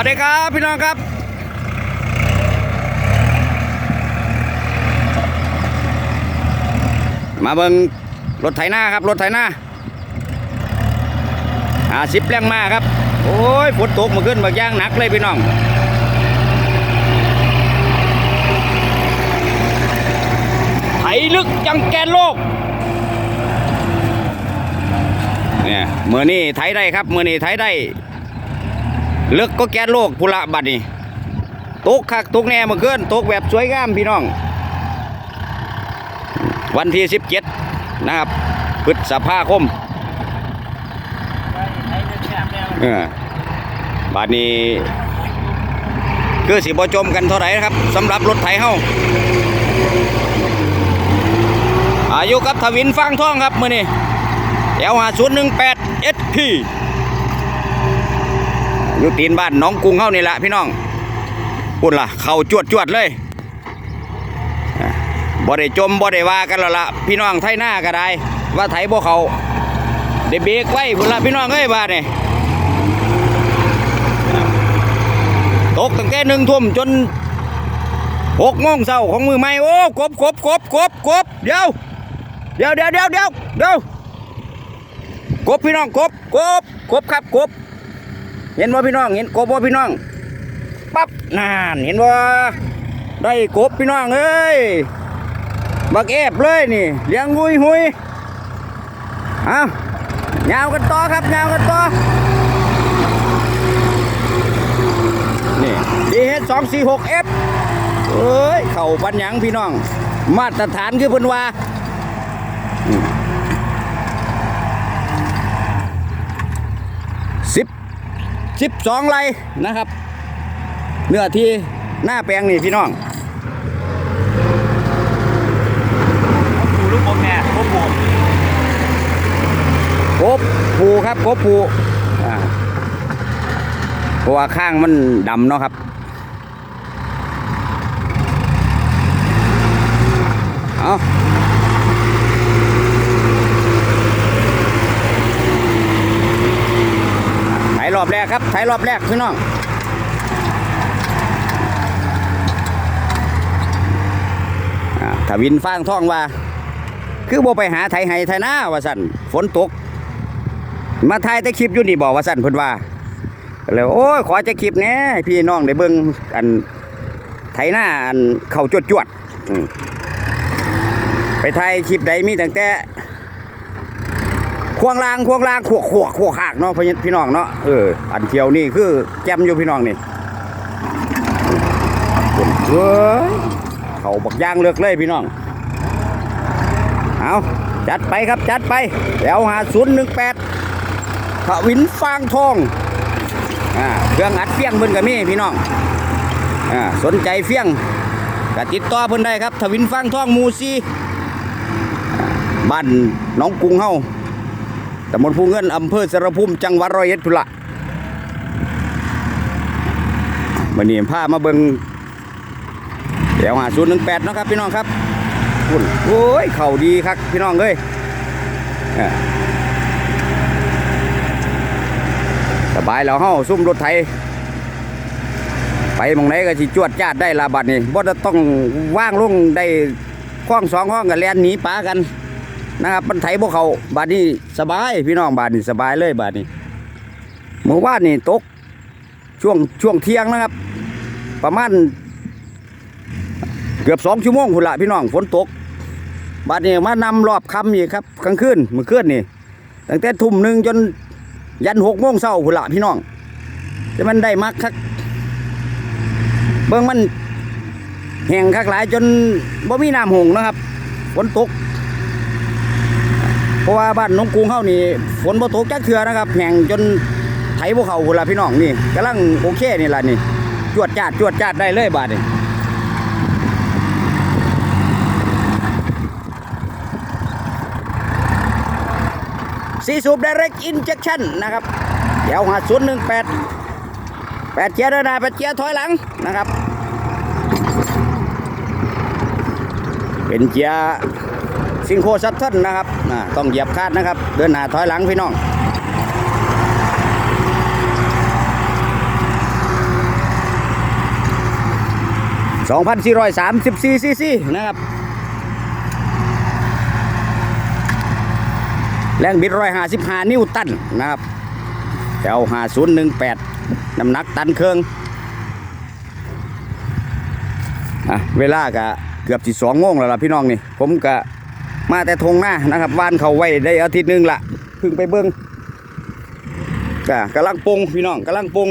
วัสดีครับพี่น้องครับ มาเบิงรถไถนาครับ รถไถนาหาสิบแรงมาครับ โอ้ยฝนตกมาขึ้นบาย่างหนักเลยพี่น้องไถลึกยังแกนโลกเนี่ยมือนี้ไถได้ครับมือนี้ไถได้ เลิกก็แกนโลกพุละบัดนี้ตกคักตกแน่เมื่อคืนตกแบบสวยงามพี่น้อง วันที่สิบเจ็ดนะครับพฤษภาคมเออบัดนี้ คือสิบจมกันเท่าไหร่นะครับสำหรับรถไถเฮาอายุกับทวินฟางทองครับ มือนี้เอลหาศูนย์หนึ่งแปดเอสพี อยู่ตีนบ้านน้องกรุงเฮานี่แหละพี่น้องปุ่นล่ะ เข่าจวดจวดเลยบ่ได้จมบ่ได้ว่ากันแล้วล่ะพี่น้องไทยหน้าก็ได้ ว่าไทยบ่เขาได้เบรกไว้พุ่นล่ะพี่น้องเอ้ยบ้านนี่ตกตั้งแต่หนึ่งทุ่มจนหกโมงเช้าของมือใหม่โอ้กบกบกบกบกบเดี๋ยวเดี๋ยวเดี๋ยวเดี๋ยวเดี๋ยวเดี๋ยวกบพี่น้องกบกบกบครับกบ เห็นว่าพี่น้อง เห็นกบว่าพี่น้องปั๊บนานเห็นว่าได้กบพี่น้องเอ้ยบักเอฟเลยนี่เลี้ยงหุยหุยเอายาวกันต่อครับยาวกันต่อนี่ดีเฮดสองสี่หกเอฟเอ้ยเข่าปัญญังพี่น้อง มาตรฐานคือเพิ่นว่า 12ไร่นะครับ เนื้อที่หน้าแปลงนี่พี่น้องผูลูกผมแม่โมผูกบผูครับกบผูเพราะว่าข้างมันดำเนาะครับเอา รอบแรกครับไถรอบแรกพี่น้องถ้าวินฟางท่องว่า คือบ่ไปหาไทยไห้ไทยนาว่าสั่นฝนตก มาถ่ายแต่คลิปอยู่นี่บอกว่าสั่นเพิ่นว่าก็เลยโอ้ยขอจะคลิปแน่พี่น้องได้เบิ่งอันไทยนาอันเข้าจวดจวดไปถ่ายคลิปใดมีตั้งแต่ ควงลางควงลางขวกขวกขวกหากเนาะพี่น้องเนาะเอออันเที่ยวนี่คือแจมอยู่พี่น้องนี่เฮ้ยเขาบักย่างเลือกเลยพี่น้องเอาจัดไปครับจัดไปแล้วหาศูนย์หนึ่งแปดทวินฟางทองอ่าเครื่องอัดเฟี้ยงเพิ่นก็มีพี่น้องอ่าสนใจเฟี้ยงก็ติดต่อเพิ่นได้ครับทวินฟางทองมูซี่บ้านน้องกรุงเฮา ตำบลภูเงินอำเภอสระภูมิจังหวัดร้อยเอ็ดพุละวันนี้พามาเบิงเดี๋ยวหาศูนย์หนึ่งแปดนะครับพี่น้องครับคุณโอ้ยเข่าดีครับพี่น้องเอ้ยสบายแล้วเฮาซุ่มรถไถไปมองไหนก็สิจวดจาดได้ลาบัดนี่บ่ต้องว่างลงได้ข้องสองห้องกันแลนหนีป้ากัน นะครับมันไถบ่เขาบาดนี้สบายพี่น้องบาดนี้สบายเลยบาดนี้เมื่อวานนี่ตกช่วงช่วงเที่ยงนะครับ ประมาณเกือบสองชั่วโมงพุ่นละพี่น้องฝนตกบัดนี้มานำรอบคำอีกครับกลางคืนเมื่อคืนนี่ตั้งแต่ทุ่มหนึ่งจนยันหกโมงเช้าพุ่นละพี่น้องแต่มันได้มักคักเบิ่งมันแห้งคักหลายจนบ่มีน้ำหงนะครับฝนตก ราะว่าบ้านน้องกรุงเฮานี่ฝนบ่ตกจักเทื่อนะครับแห้งจนไถบ่เขาพุ่นละพี่น้องนี่กำลังโอเคนี่ล่ะนี่จวดจาดจวดจาดได้เลยบาดนี้สีสูบ direct injection นะครับ เดี๋ยวหาศูนย์หนึ่งแปดแปดเจียร์เดินหน้าแปดเจียร์ถอยหลังนะครับ เป็นเจียร์ซิงโครซัตเทิลนะครับ ต้องเหยียบคาดนะครับ เดินหน้าถอยหลังพี่น้อง2,434ซีซีนะครับ แรงบิด155นิวตันนะครับแถว5018น้ำหนักตันเครื่องอะเวลาก็เกือบสิสองโมงแล้วล่ะพี่น้องนี่ ผมก็ มาแต่ทงหน้านะครับวานเขาไว้ได้อาทิตย์หนึงละพึ่งไปเบิ้งก็กำลังปรุงพี่น้องกำลังปรุง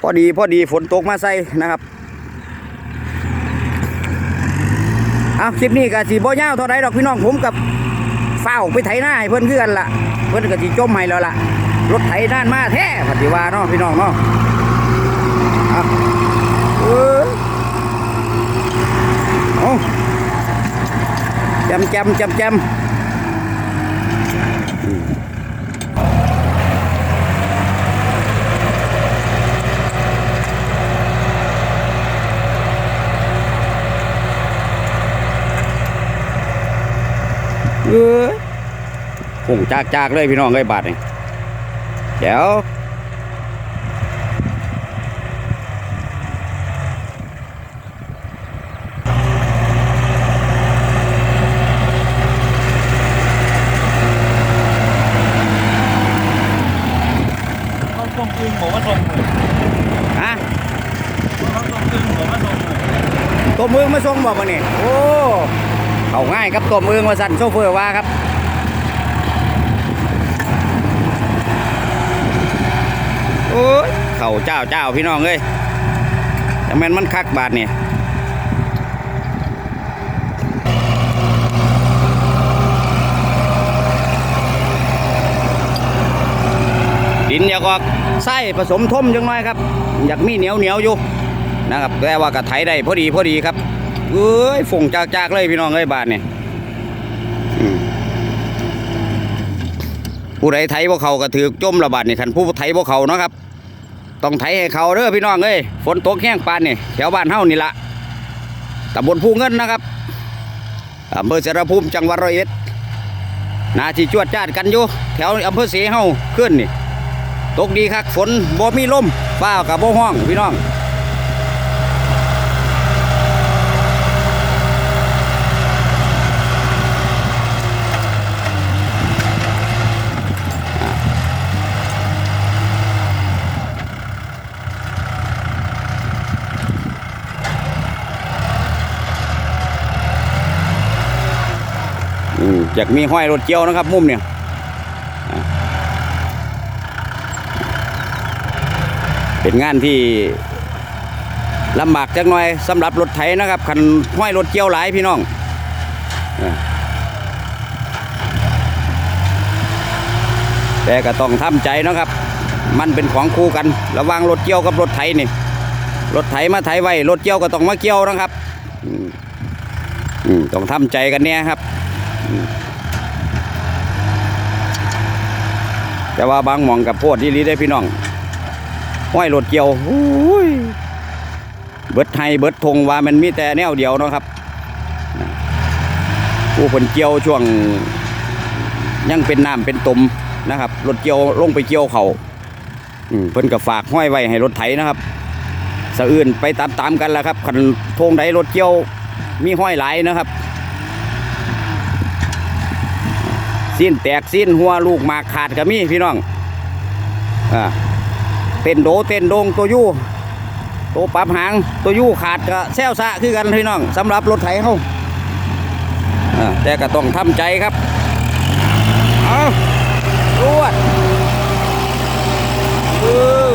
พอดีพอดีฝนตกมาใส่นะครับเอาคลิปนี้ก็สีบ่ยาวเท่าไรดอกพี่น้องผมกับเฝ้าไปไถหน้าให้เพิ่อนคือนละเพิ่อนก็สิจมให้แล้วล่ะรถไถด้านมาแท้ปฏิวาเนาะพี่น้องเนาะอาเออเอา จำจำจำจำเอ้ยผงจากจากเลยพี่น้องเลยบาทนี่เดี๋ยว เขาส่งอึ้งผมว่าส่งมือ ฮะ เขาส่งอึ้งผมว่าส่งมือ ตัวมือมา ส่งบอกมาเนี่ยโอ้เอาง่ายครับตัวมือมาสั่นโซเฟอร์ว่าครับโอ้ยเข่าเจ้าเจ้าพี่น้องเอ้ยแต่แม่นมันคักบาทเนี่ยดินอยากออกไส้ผสมท่มจังน่อยครับ อยากมีเหนียวเหนียวอยู่นะครับแต่ว่ากระไถได้พอดีพอดีครับ เอ้ยฝงจากจากๆเลยพี่น้องเอ้ยบาทเนี่ยผู้ใดไถพวกเขาก็ถือจมระบาดนี่คันผู้ไถพวกเขาเนาะครับ ต้องไถให้เขาเด้อพี่น้องเอ้ยฝนตกแห้งปานนี่แถวบ้านเฮานี่ละตำบลภูเงินนะครับอำเภอสารภูมิจังหวัดร้อยเอ็ดนาที่จวดจ้าดกันอยู่แถวอำเภอเสเฮาขึ้นนี่ ตกดีครับฝนบ่มีลมฟ้ากับบ่ห้องพี่น้อง อืมอยากมีห้อยรถเกี่ยวนะครับมุมเนี่ยเป็นงานที่ลำบากจักหน่อยสำหรับรถไถนะครับคันห้อยรถเกี่ยวหลายพี่น้องแต่ก็ต้องทำใจนะครับ มันเป็นของคู่กัน ระว่างรถเกี่ยวกับรถไถนี่ รถไถมาไถไว้ รถเกี่ยวก็ต้องมาเกี่ยวนะครับ ต้องทำใจกันเนี่ยครับอืม แต่ว่าบางมองกับโพดที่ลีได้พี่น้องห้อยรถเกี่ยวโอ้ยเบิดไทยเบิดทงว่ามันมีแต่แนวเดียวเนาะครับผู้คนเกี่ยวช่วงยังเป็นน้ำเป็นตมนะครับรถเกี่ยวลงไปเกี่ยวเขาเพิ่นก็ฝากห้อยไว้ให้รถไถนะครับสะอื่นไปตามตามๆกันแล้วครับคันทงใดรถเกี่ยวมีห้อยหลายนะครับ สิ้นแตกสิ้นหัวลูกมาขาดก็มีพี่น้องอ่าเต้นโดเต้นโดงตัวยู่ตัวปรับหางตัวยู่ขาดก็แซวซะคือกันพี่น้องสำหรับรถไถเขาอ่าแต่ก็ต้องทำใจครับเอารวดเออ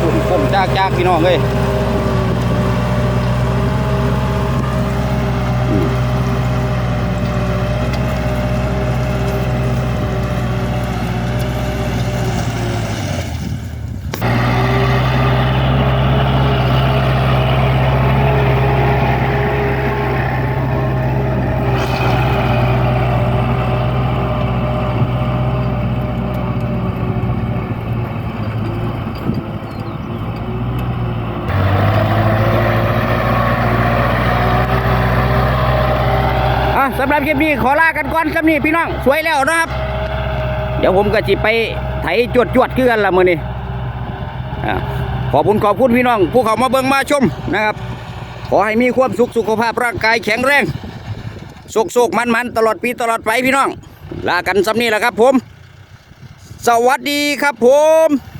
ฝุ่นคมจากจากพี่น้องเลยำหรับคลิปนี้ขอลากันก่อนสำหรับนี้พี่น้องสวยแล้วนะครับ เดี๋ยวผมก็จิไปไถจวดจวดคือกันละมือนี่ขอบคุณขอบคุณพี่น้อง ผู้เขามาเบิ่งมาชมนะครับ ขอให้มีความสุขสุขภาพร่างกายแข็งแรงโศกโศกมันมันตลอดปีตลอดไปพี่น้อง ลากันสำนี้แหละครับผม สวัสดีครับผม